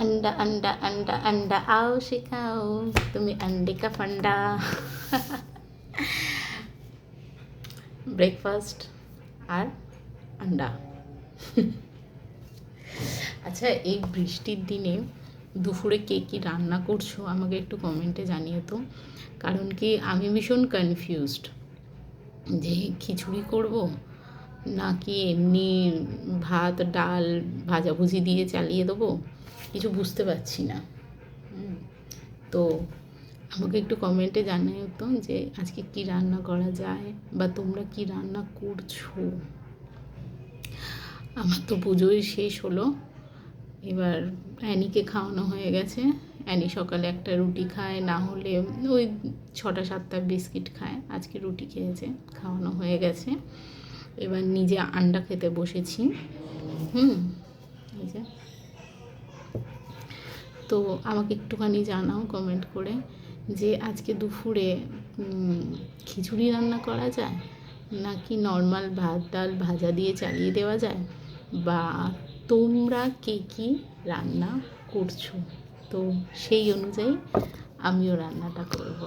अंडा अंडा अंडा अंडा आओ शिखाओ তুমি अंडे का फंडा ব্রেকফাস্ট আর আন্ডা আচ্ছা এই বৃষ্টির দিনে দুপুরে কে কী রান্না করছো আমাকে একটু কমেন্টে জানিও তো কারণ কি আমি ভীষণ কনফিউজড যে খিচুড়ি করব নাকি এমনি ভাত, ডাল ভাজাভুজি দিয়ে চালিয়ে দেবো? কিছু বুঝতে পারছি না। তো আমাকে একটু কমেন্টে জানিও তো যে, আজকে কি রান্না করা যায় বা তোমরা কি রান্না করছ? আমার তো পুজোই শেষ হলো। এবার অ্যানিকে খাওয়ানো হয়ে গেছে। অ্যানি সকালে একটা রুটি খায়, না হলে ওই ছটা সাতটা বিস্কিট খায়। আজকে রুটি খেয়েছে, খাওয়ানো হয়ে গেছে। এবার নিজে আন্ডা খেতে বসেছি। হুম তো আমাকে একটুখানি জানাও কমেন্ট করে যে আজকে দুপুরে খিচুড়ি রান্না করা যায়? নাকি নর্মাল ভাত, ডাল ভাজা দিয়ে চালিয়ে দেওয়া যায়? বা তোমরা কে কী রান্না করছ? তো সেই অনুযায়ী আমিও রান্নাটা করব।